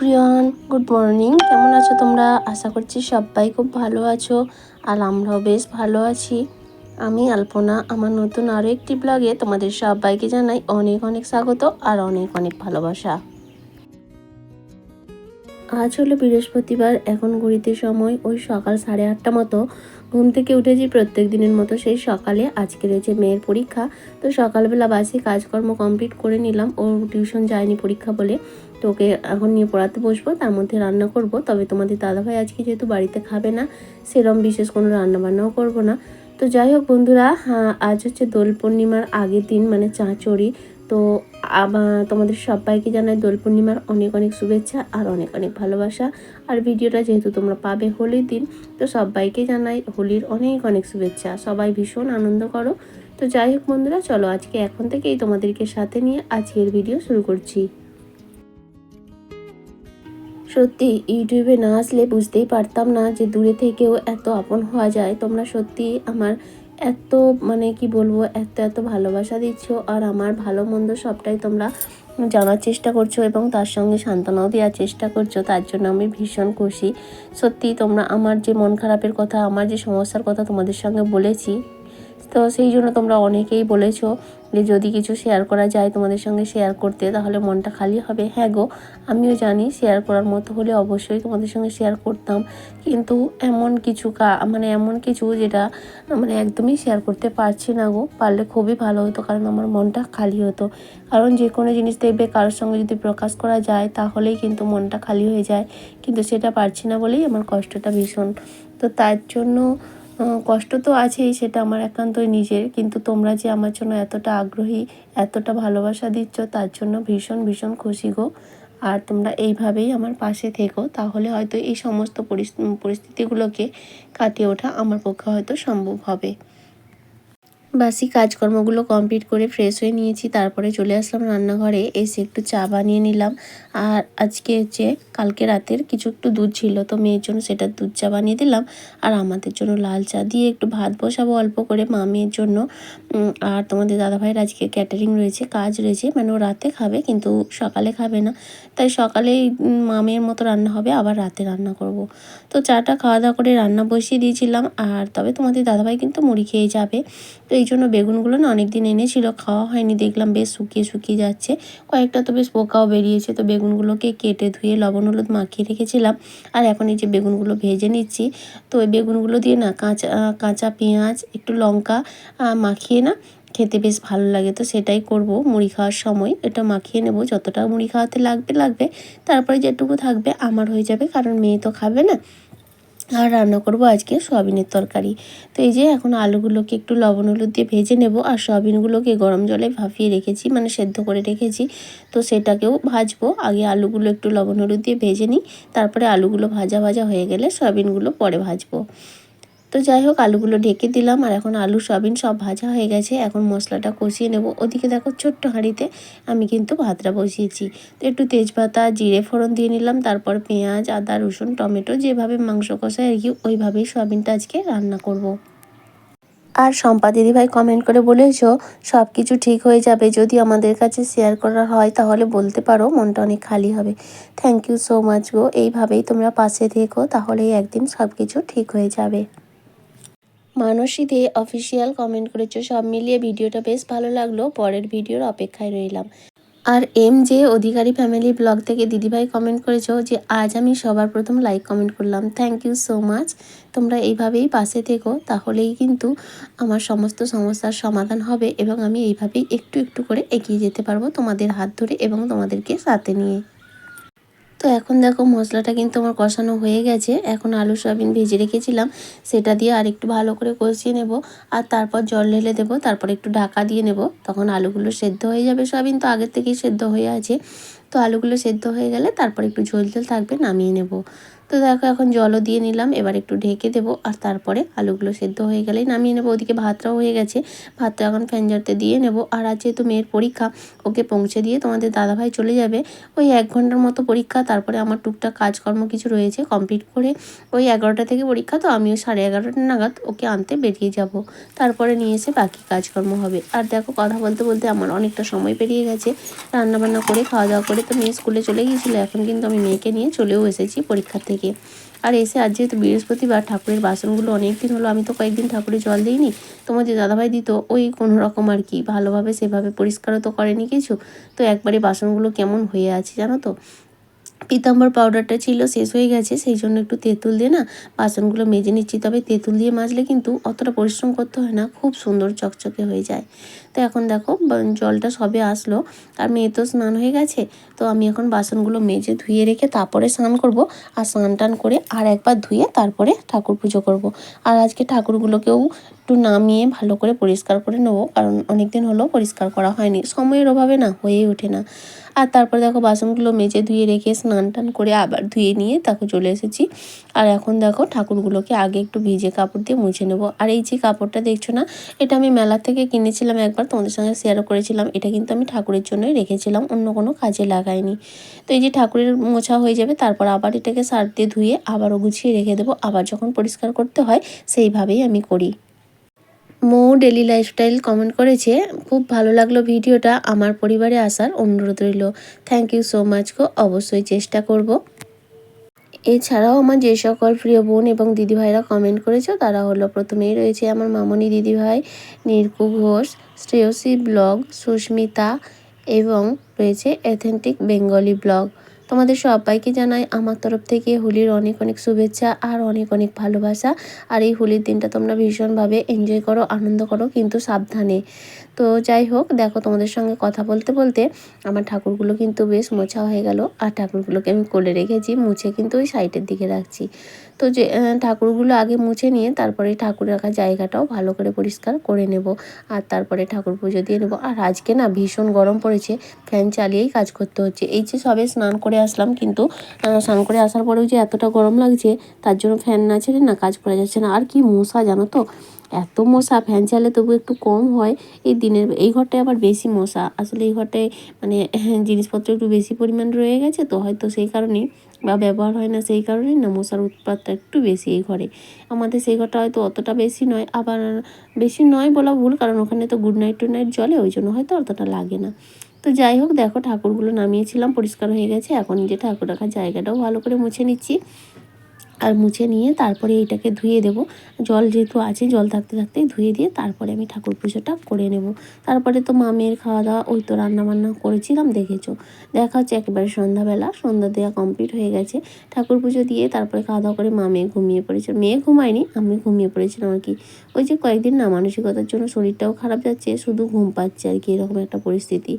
Everyone, good morning. কেমন আছো তোমরা? আশা করছি সবাই খুব ভালো আছো আর আমরাও বেশ ভালো আছি। আমি আলপনা, আমার নতুন আরও একটি ব্লগে তোমাদের সবাইকে জানাই অনেক অনেক স্বাগত আর অনেক অনেক ভালোবাসা। আজ হলো বৃহস্পতিবার, এখন ঘড়িতে সময় ওই সকাল সাড়ে আটটা মতো। ঘুম থেকে উঠেছি প্রত্যেক দিনের মতো, সেই সকালে আজকে রয়েছে মেয়ের পরীক্ষা। তো সকালবেলা বাসে কাজকর্ম কমপ্লিট করে নিলাম, ও টিউশন যায়নি পরীক্ষা বলে। তো ওকে এখন নিয়ে পড়াতে বসবো, তার মধ্যে রান্না করব। তবে তোমাদের দাদাভাই আজকে যেহেতু বাড়িতে খাবে না, সেরম বিশেষ কোনো রান্না বান্নাও করব না। তো যাই হোক বন্ধুরা আজ হচ্ছে দোল পূর্ণিমার আগের দিন মানে চাঁচড়ি। তো তোমাদের সবাইকে জানাই দোল পূর্ণিমার অনেক অনেক শুভেচ্ছা আর অনেক অনেক ভালোবাসা। আর ভিডিওটা যেহেতু তোমরা পাবে হোলির দিন, তো সবাইকে জানাই হোলির অনেক অনেক শুভেচ্ছা। সবাই ভীষণ আনন্দ করো। তো যাই হোক বন্ধুরা, চলো আজকে এখন থেকেই তোমাদেরকে সাথে নিয়ে আজকের ভিডিও শুরু করছি। সত্যি, ইউটিউবে না আসলে বুঝতেই পারতাম না যে দূরে থেকেও এত আপন হওয়া যায়। তোমরা সত্যি আমার এত মানে কি বলব, এত এত ভালোবাসা দিচ্ছ আর আমার ভালো মন্দ সবটাই তোমরা জানার চেষ্টা করছ এবং তার সঙ্গে সান্ত্বনাও দেওয়ার চেষ্টা করছ, তার জন্য আমি ভীষণ খুশি। সত্যি তোমরা আমার যে মন খারাপের কথা, আমার যে সমস্যার কথা তোমাদের সঙ্গে বলেছি তো সেই জন্য তোমরা অনেকেই বলেছ যে যদি কিছু শেয়ার করা যায় তোমাদের সঙ্গে শেয়ার করতে, তাহলে মনটা খালি হবে। হ্যাঁ গো, আমিও জানি শেয়ার করার মতো হলে অবশ্যই তোমাদের সঙ্গে শেয়ার করতাম। কিন্তু এমন কিছু কা মানে এমন কিছু যেটা মানে একদমই শেয়ার করতে পারছি না গো। পারলে খুবই ভালো হতো, কারণ আমার মনটা খালি হতো। কারণ যে কোনো জিনিস দেখবে কারোর সঙ্গে যদি প্রকাশ করা যায়, তাহলেই কিন্তু মনটা খালি হয়ে যায়। কিন্তু সেটা পারছি না বলেই আমার কষ্টটা ভীষণ। তো তার জন্য কষ্ট তো আছেই, সেটা আমার একান্তই নিজের। কিন্তু তোমরা যে আমার জন্য এতটা আগ্রহী, এতটা ভালোবাসা দিচ্ছ, তার জন্য ভীষণ ভীষণ খুশি গো। আর তোমরা এইভাবেই আমার পাশে থেকো, তাহলে হয়তো এই সমস্ত পরিস্থিতিগুলোকে কাটিয়ে ওঠা আমার পক্ষে হয়তো সম্ভব হবে। বাসি কাজকর্মগুলো কমপ্লিট করে ফ্রেশ হয়ে নিয়েছি, তারপরে চলে আসলাম রান্নাঘরে, এসে একটু চা বানিয়ে নিলাম। আর আজকে হচ্ছে, কালকে রাতের কিছু একটু দুধ ছিল, তো মেয়ের জন্য সেটা দুধ চা বানিয়ে দিলাম। আর আমাদের জন্য লাল চা দিয়ে একটু ভাত বসাবো অল্প করে মা মেয়ের জন্য আর তোমাদের দাদাভাইয়ের আজকে ক্যাটারিং রয়েছে, কাজ রয়েছে মানে ও রাতে খাবে, কিন্তু সকালে খাবে না। তাই সকালেই মা মেয়ের মতো রান্না হবে, আবার রাতে রান্না করব। তো চাটা খাওয়া দাওয়া করে রান্না বসিয়ে দিয়েছিলাম। আর তবে তোমাদের দাদাভাই কিন্তু মুড়ি খেয়ে যাবে। তো এই জন্য বেগুনগুলো না অনেক দিন এনেছিল, খাওয়া হয়নি, দেখলাম বেশ শুকিয়ে শুকিয়ে যাচ্ছে। কয়েকটা তো বেশ পোকাও বেরিয়েছে, তো বেগুনগুলোকে কেটে ধুয়ে লবণ হলুদ মাখিয়ে রেখেছিলাম। আর এখন এই যে বেগুনগুলো ভেজে নিচ্ছি, তো ওই বেগুনগুলো দিয়ে না কাঁচা কাঁচা পেঁয়াজ, একটু লঙ্কা মাখিয়ে না খেতে বেশ ভালো লাগে। তো সেটাই করব মুড়ি খাওয়ার সময়। এটা মাখিয়ে নেব, যতটা মুড়ি খাওয়াতে লাগবে লাগবে। তারপরে যেটুকু থাকবে আমার হয়ে যাবে, কারণ মেয়ে তো খাবে না। আর রান্না করব আজকে সয়াবিনের তরকারি। তো এই যে এখন আলুগুলোকে একটু লবণ হলুদ দিয়ে ভেজে নেব, আর সয়াবিনগুলোকে গরম জলে ভাফিয়ে রেখেছি মানে সেদ্ধ করে রেখেছি। তো সেটাকেও ভাজবো। আগে আলুগুলো একটু লবণ হলুদ দিয়ে ভেজে নিই, তারপরে আলুগুলো ভাজা ভাজা হয়ে গেলে সয়াবিনগুলো পরে ভাজবো। তো যাই হোক, আলুগুলো ঢেকে দিলাম আর এখন আলু, সয়াবিন সব ভাজা হয়ে গেছে। এখন মশলাটা কষিয়ে নেব। ওদিকে দেখো ছোট্ট হাঁড়িতে আমি কিন্তু ভাতটা বসিয়েছি। তো একটু তেজপাতা, জিরে ফোড়ন দিয়ে নিলাম, তারপর পেঁয়াজ, আদা, রসুন, টমেটো, যেভাবে মাংস কষায় আর কি, ওইভাবেই সয়াবিনটা আজকে রান্না করব। আর শম্পা দিদিভাই কমেন্ট করে বলেছ সব কিছু ঠিক হয়ে যাবে। যদি আমাদের কাছে শেয়ার করা হয়, তাহলে বলতে পারো, মনটা অনেক খালি হবে। থ্যাংক ইউ সো মাচ গো। এইভাবেই তোমরা পাশে থেকো, তাহলেই একদিন সব কিছু ঠিক হয়ে যাবে। মানসী দে অফিসিয়াল কমেন্ট করেছ, সব মিলিয়ে ভিডিওটা বেশ ভালো লাগল, পরের ভিডিওর অপেক্ষায় রইলাম। আর এম যে অধিকারী ফ্যামিলি ব্লগ থেকে দিদিভাই কমেন্ট করেছ যে, আজ আমি সবার প্রথম লাইক কমেন্ট করলাম। থ্যাংক ইউ সো মাচ তোমরা এইভাবেই পাশে থেকো, তাহলেই কিন্তু আমার সমস্ত সমস্যার সমাধান হবে এবং আমি এইভাবেই একটু একটু করে এগিয়ে যেতে পারব তোমাদের হাত ধরে এবং তোমাদেরকে সাথে নিয়ে। তো এখন দেখো মশলাটা কিন্তু আমার কষানো হয়ে গেছে। এখন আলু, সয়াবিন ভেজে রেখেছিলাম। সেটা দিয়ে আর একটু ভালো করে কষিয়ে নেব। আর তারপর জল ঢেলে দেবো। তারপর একটু ঢাকা দিয়ে নেব। তখন আলুগুলো সেদ্ধ হয়ে যাবে। সয়াবিন তো আগের থেকেই সেদ্ধ হয়ে আছে। তো আলুগুলো সেদ্ধ হয়ে গেলে তারপর একটু ঝোল ঝোল থাকবে, নামিয়ে নেব। তো দেখো, এখন জলও দিয়ে নিলাম। এবার একটু ঢেকে দেবো। আর তারপরে আলুগুলো সেদ্ধ হয়ে গেলেই নামিয়ে নেব। ওদিকে ভাতটাও হয়ে গেছে। ভাতটা এখন ফ্যান ঝাড়তে দিয়ে নেব। আর আজ যেহেতু মেয়ের পরীক্ষা, ওকে পৌঁছে দিয়ে তোমাদের দাদাভাই চলে যাবে। ওই এক ঘণ্টার মতো পরীক্ষা। তারপরে আমার টুকটাক কাজকর্ম কিছু রয়েছে কমপ্লিট করে ওই এগারোটা থেকে পরীক্ষা। তো আমিও সাড়ে এগারোটা নাগাদ ওকে আনতে বেরিয়ে যাব। তারপরে নিয়ে এসে বাকি কাজকর্ম হবে। আর দেখো, কথা বলতে বলতে আমার অনেকটা সময় পেরিয়ে গেছে। রান্নাবান্না করে, খাওয়া দাওয়া করে তো মেয়ে স্কুলে চলে গিয়েছিল। এখন কিন্তু আমি মেয়েকে নিয়ে চলেও এসেছি পরীক্ষা থেকে। আর এসে আজ যেহেতু বৃহস্পতিবার, ঠাকুরের বাসনগুলো অনেক দিন হলো, আমি তো কয়েকদিন ঠাকুরে জল দিইনি তোমার যে দাদাভাই দিত, ওই কোনো রকম আর কি, ভালোভাবে সেভাবে পরিষ্কারও তো করেনি কিছু। তো একবারে বাসনগুলো কেমন হয়ে আছে জানো তো? পিতাম্বর পাউডারটা ছিল, শেষ হয়ে গেছে, সেই জন্য একটু তেঁতুল দিয়ে না বাসনগুলো মেজে নিচ্ছি। তবে তেঁতুল দিয়ে মাজলে কিন্তু অতটা পরিশ্রম করতে হয় না, খুব সুন্দর চকচকে হয়ে যায়। তো এখন দেখো জলটা সবে আসলো, আর মেয়ে তো স্নান হয়ে গেছে, তো আমি এখন বাসনগুলো মেজে ধুয়ে রেখে তারপরে স্নান করব, আর স্নান টান করে আর একবার ধুয়ে তারপরে ঠাকুর পুজো করব। আর আজকে ঠাকুরগুলোকেও একটু নামিয়ে ভালো করে পরিষ্কার করে নেব, কারণ অনেক দিন হলো পরিষ্কার করা হয়নি, সময়ের অভাবে না, হয়েই ওঠে না। আর তারপরে দেখো, বাসনগুলো মেজে ধুয়ে রেখে স্নান টান করে আবার ধুয়ে নিয়ে তাকে চলে এসেছি। আর এখন দেখো ঠাকুরগুলোকে আগে একটু ভিজে কাপড় দিয়ে মুছে নেব। আর এই যে কাপড়টা দেখছ না, এটা আমি মেলা থেকে কিনেছিলাম একবার, তোমাদের সঙ্গে শেয়ারও করেছিলাম। এটা কিন্তু আমি ঠাকুরের জন্যই রেখেছিলাম, অন্য কোনো কাজে লাগাইনি। তো এই যে ঠাকুরের মোছা হয়ে যাবে, তারপর আবার এটাকে সার দিয়ে ধুয়ে আবারও গুছিয়ে রেখে দেবো। আবার যখন পরিষ্কার করতে হয়, সেইভাবেই আমি করি। মৌ ডেলি লাইফস্টাইল কমেন্ট করেছে, খুব ভালো লাগল ভিডিওটা, আমার পরিবারে আসার অনুরোধ রইল। থ্যাংক ইউ সো মাচ গো, অবশ্যই চেষ্টা করব। এছাড়াও আমার যে সকল প্রিয় বোন এবং দিদিভাইরা কমেন্ট করেছ, তারা হলো প্রথমেই রয়েছে আমার মামনি দিদিভাই, নির্কু ঘোষ, শ্রেয়সী ব্লগ, সুস্মিতা এবং রয়েছে অ্যাথেন্টিক বেঙ্গলি ব্লগ তোমাদের সবাইকে জানাই আমার তরফ থেকে হোলির অনেক অনেক শুভেচ্ছা আর অনেক অনেক ভালোবাসা। আর এই হোলির দিনটা তোমরা ভীষণভাবে এনজয় করো, আনন্দ করো কিন্তু সাবধানে। তো যাই হোক, দেখো তোমাদের সঙ্গে কথা বলতে বলতে আমার ঠাকুরগুলো কিন্তু বেশ মোছা হয়ে গেল আর ঠাকুরগুলোকে আমি কোলে রেখেছি, মুছে কিন্তু ওই সাইডের দিকে রাখছি। তো যে ঠাকুরগুলো আগে মুছে নিয়ে তারপরে ঠাকুর রাখার জায়গাটাও ভালো করে পরিষ্কার করে নেব আর তারপরে ঠাকুর পুজো দিয়ে নেব। আর আজকে না ভীষণ গরম পড়েছে, ফ্যান চালিয়েই কাজ করতে হচ্ছে। এই যে সবে স্নান করে আসলাম, কিন্তু স্নান করে আসার পরেও যে এতটা গরম লাগছে, তার জন্য ফ্যান না ছেড়ে না কাজ করা যাচ্ছে না। আর কি মশা জানো তো? এত মশা ফ্যান চালে তবু একটু কম হয়। এই দিনের, এই ঘরটায় আবার বেশি মশা। আসলে এই ঘরটায় মানে জিনিসপত্র একটু বেশি পরিমাণ রয়ে গেছে, তো হয়তো সেই কারণেই বা ব্যবহার হয় না সেই কারণেই না, মশার উৎপাতটা একটু বেশি এই ঘরে। আমাদের সেই ঘরটা হয়তো অতটা বেশি নয়, আবার বেশি নয় বলা ভুল, কারণ ওখানে তো গুড নাইট টু নাইট জলে ওই জন্য হয়তো অতটা লাগে না। তো যাই হোক, দেখো ঠাকুরগুলো নামিয়েছিলাম, পরিষ্কার হয়ে গেছে। এখন যে ঠাকুর রাখার জায়গাটাও ভালো করে মুছে নিচ্ছি। আর মুছে নিয়ে তারপরে এইটাকে ধুয়ে দেব। জল যেহেতু আছে, জল থাকতে থাকতেই ধুয়ে দিয়ে তারপরে আমি ঠাকুর পুজোটা করে নেব। তারপরে তো মামের খাওয়া দাওয়া ওই তো রান্না বান্না করেছিলাম, দেখেছ? দেখা হচ্ছে একেবারে সন্ধ্যাবেলা, সন্ধ্যা দেওয়া কমপ্লিট হয়ে গেছে। ঠাকুর পুজো দিয়ে তারপরে খাওয়া দাওয়া করে মা মেয়ে ঘুমিয়ে পড়েছিল মেয়ে ঘুমায়নি, আমি ঘুমিয়ে পড়েছিলাম আর কি। ওই যে কয়েকদিন না মানসিকতার জন্য শরীরটাও খারাপ যাচ্ছে, শুধু ঘুম পাচ্ছে আর কি, এরকম একটা পরিস্থিতি।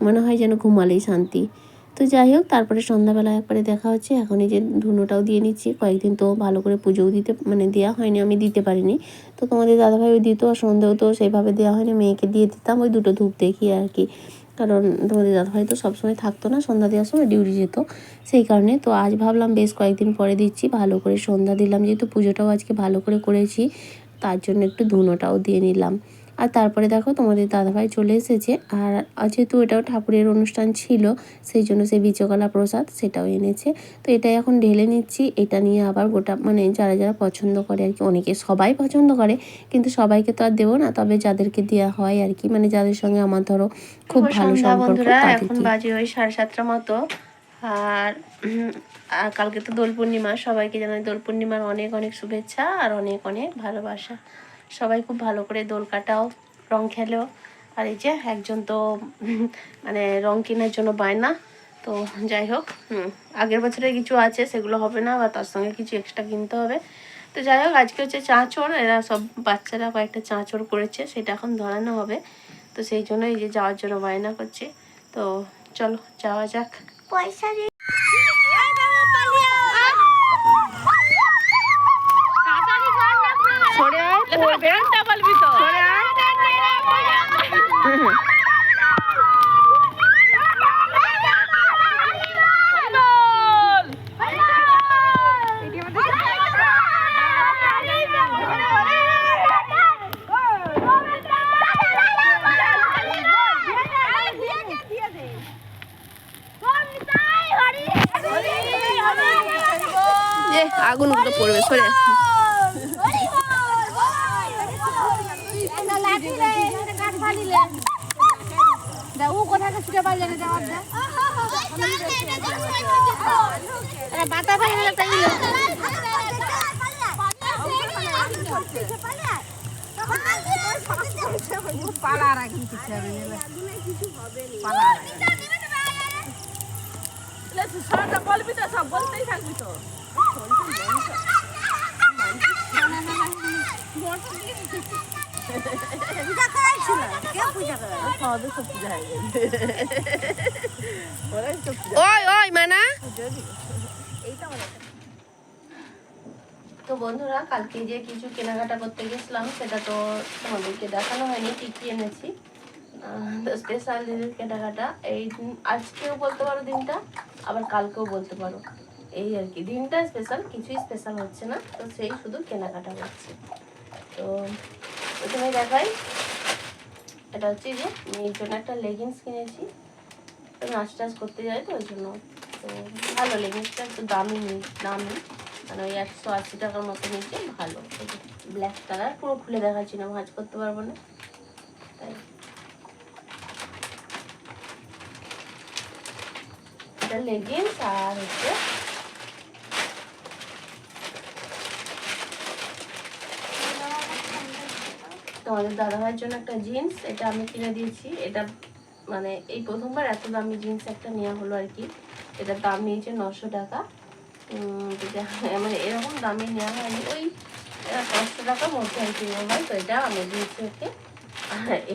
মনে হয় যেন ঘুমালেই শান্তি। তো যাই হোক, তারপরে সন্ধ্যাবেলা একবারে দেখা হচ্ছে। এখন এই যে ধুনোটাও দিয়ে নিচ্ছি। কয়েকদিন তো ভালো করে পুজোও দিতে মানে দেওয়া হয়নি, আমি দিতে পারিনি। তো তোমাদের দাদাভাই দিত, আর সন্ধেও তো সেইভাবে দেওয়া হয়নি। মেয়েকে দিয়ে দিতাম, ওই দুটো ধূপ দেখি আর কি। কারণ তোমাদের দাদাভাই তো সবসময় থাকতো না, সন্ধ্যা দেওয়ার সময় ডিউটি যেত। সেই কারণে তো আজ ভাবলাম, বেশ কয়েকদিন পরে দিচ্ছি, ভালো করে সন্ধ্যা দিলাম। যেহেতু পুজোটাও আজকে ভালো করে করেছি, তার জন্য একটু ধুনোটাও দিয়ে নিলাম। আর তারপরে দেখো তোমাদের দাদাভাই চলে এসেছে। আর যেহেতু এটাও ঠাকুরের অনুষ্ঠান ছিল সেই জন্য সেই বিচকলা প্রসাদ সেটাও এনেছে। তো এটাই এখন ঢেলে নিচ্ছি। এটা নিয়ে আবার গোটা মানে যারা যারা পছন্দ করে আর কি অনেকে সবাই পছন্দ করে কিন্তু সবাইকে তো আর দেবো না। তবে যাদেরকে দেওয়া হয় আর কি মানে যাদের সঙ্গে আমার ধরো খুব ভালো সম্পর্ক এখন বাজে ওই সাড়ে সাতটার মতো। আর আর কালকে তো দোল পূর্ণিমা সবাইকে জানাই দোল পূর্ণিমার অনেক অনেক শুভেচ্ছা আর অনেক অনেক ভালোবাসা। সবাই খুব ভালো করে দোল কাটাও, রং খেলেও আর এই যে একজন তো মানে রং কেনার জন্য বায়না, তো যাই হোক আগের বছরে কিছু আছে, সেগুলো হবে না বা তার সঙ্গে কিছু এক্সট্রা কিনতে হবে। তো যাই হোক, আজকে হচ্ছে চাঁচড় এরা সব বাচ্চারা কয়েকটা চাঁচড় করেছে, সেটা এখন ধরানো হবে। তো সেই জন্য এই যে যাওয়ার জন্য বায়না করছে। তো চলো, যাওয়া যাক। পয়সা দিয়ে সরে আয় পড়বে সরে আয় করে ও কোথাকে ছুটে পারলে না যাওয়ার যা বাতা ভাই হলে তাই পালার আগে কিছু হবে না পালার আগে। বলবি তো সব বলতেই থাকবি তো তো বন্ধুরা, কালকে যে কিছু কেনাকাটা করতে গেছিলাম, সেটা তো তোমাদেরকে দেখানো হয়নি কি কি এনেছি স্পেশাল দিনের কেনাকাটা, এই আজকেও বলতে পারো দিনটা, আবার কালকেও বলতে পারো। এই আর কি, দিনটা স্পেশাল কিছুই স্পেশাল হচ্ছে না, তো সেই শুধু কেনাকাটা হচ্ছে। তো প্রথমে দেখাই এটা হচ্ছে যে মেয়ের জন্য একটা লেগিংস কিনেছি। নাচ টাচ করতে যাই তো, ওই জন্য। তো ভালো লেগিংসটা একটু দামি নেই, দামি। মানে ওই একশো আশি টাকার মতো নিচ্ছে ভালো। ব্ল্যাক কালার পুরো খুলে দেখাচ্ছি না, ভাঁজ করতে পারব না। তাই। এটা লেগিংস আর হচ্ছে তোমাদের দাদাভাইয়ের জন্য একটা জিন্স এটা আমি কিনে দিয়েছি। এটা মানে এই প্রথমবার এত দামি জিন্স একটা নেওয়া হলো আর কি। এটার দাম নিয়েছে নশো টাকা। মানে এরকম দামে নেওয়া হয়নি। ওই পাঁচশো টাকার মধ্যে আর কি হয়। তো এটা আমি দিয়েছি ওকে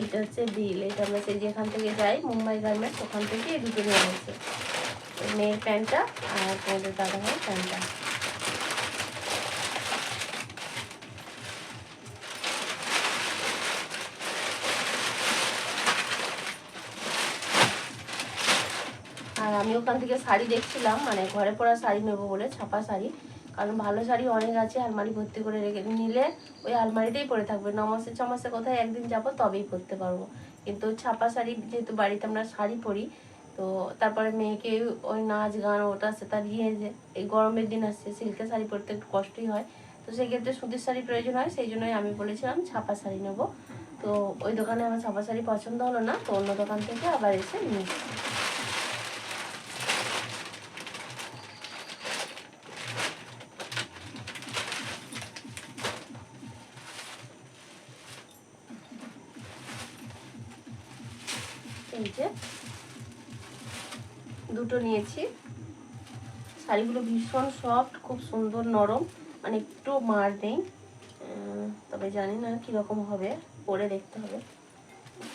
এটা হচ্ছে বিল। এটা আমরা সেই যেখান থেকে যাই, মুম্বাই গার্মেন্টস, ওখান থেকে এই দুটো নেওয়া হয়েছে। মেয়ের প্যান্টটা আর তোমাদের দাদাভাইয়ের প্যান্টটা। ওখান থেকে শাড়ি দেখছিলাম মানে ঘরে পরা শাড়ি নেব বলে, ছাপা শাড়ি। কারণ ভালো শাড়ি অনেক আছে, আলমারি ভর্তি করে রেখে নিলে ওই আলমারিতেই পরে থাকবে। ন নমাসে ছমাসে কোথায় একদিন যাব, তবেই পরতে পারব। কিন্তু ছাপা শাড়ি, যেহেতু বাড়িতে আমরা শাড়ি পরি, তো তারপরে মেয়েকে ওই নাচ গান, ওটা সেটা দিয়ে যে, এই গরমের দিন আসছে, সিল্কের শাড়ি পরতে একটু কষ্টই হয়। তো সেক্ষেত্রে সুতির শাড়ি প্রয়োজন হয়, সেই জন্যই আমি বলেছিলাম ছাপা শাড়ি নেব। তো ওই দোকানে আমার ছাপা শাড়ি পছন্দ হলো না, তো অন্য দোকান থেকে আবার এসে নিয়ে দুটো নিয়েছি। শাড়িগুলো ভীষণ সফট খুব সুন্দর নরম। মানে একটু মার নেই। তবে জানি না কীরকম হবে পরে দেখতে হবে।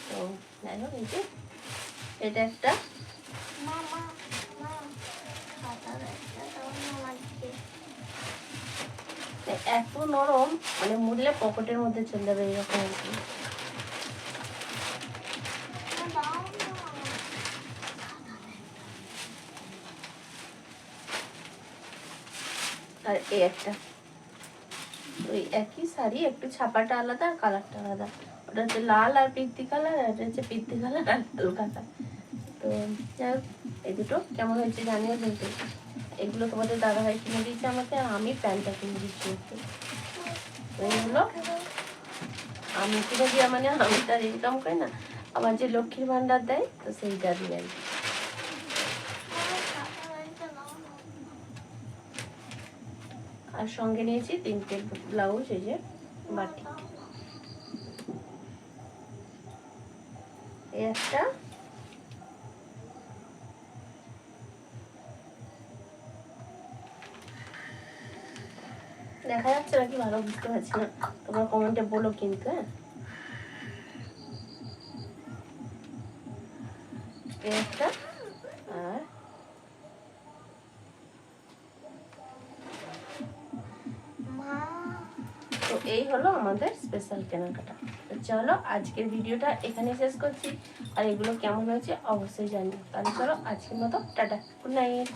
তো যাই হোক এই যে এটা একটা। এত নরম মানে মুড়লে পকেটের মধ্যে চলে যাবে এরকম আর এই একটা। ওই একই শাড়ি, একটু ছাপাটা আলাদা আর কালারটা আলাদা। ওটা হচ্ছে লাল আর পিত্তি কালার আর হচ্ছে পিত্তি কালার আর কালার তো যাই হোক, এই দুটো কেমন হয়েছে জানিও কিন্তু। এগুলো তোমাদের দাদাভাই কিনে দিয়েছে আমাকে আমি প্যান্টটা কিনে দিচ্ছি এইগুলো আমি কিনে দেওয়া মানে আমি তার ইনকাম করি না, আমার যে লক্ষ্মীর ভান্ডার দেয়, তো সেইটা দিয়ে আর কি। আর সঙ্গে নিয়েছি তিনটে ব্লাউজ, এই যে এই একটা। দেখা যাচ্ছে নাকি ভালো বুঝতে পারছি না। তোমরা কমেন্টে বলো কিন্তু হ্যাঁ? একটা। এই হলো আমাদের স্পেশাল কেনাকাটা। তো চলো আজকের ভিডিওটা এখানে শেষ করছি। আর এগুলো কেমন হয়েছে অবশ্যই জানি তাহলে চলো আজকের মতো, টাটা। Good night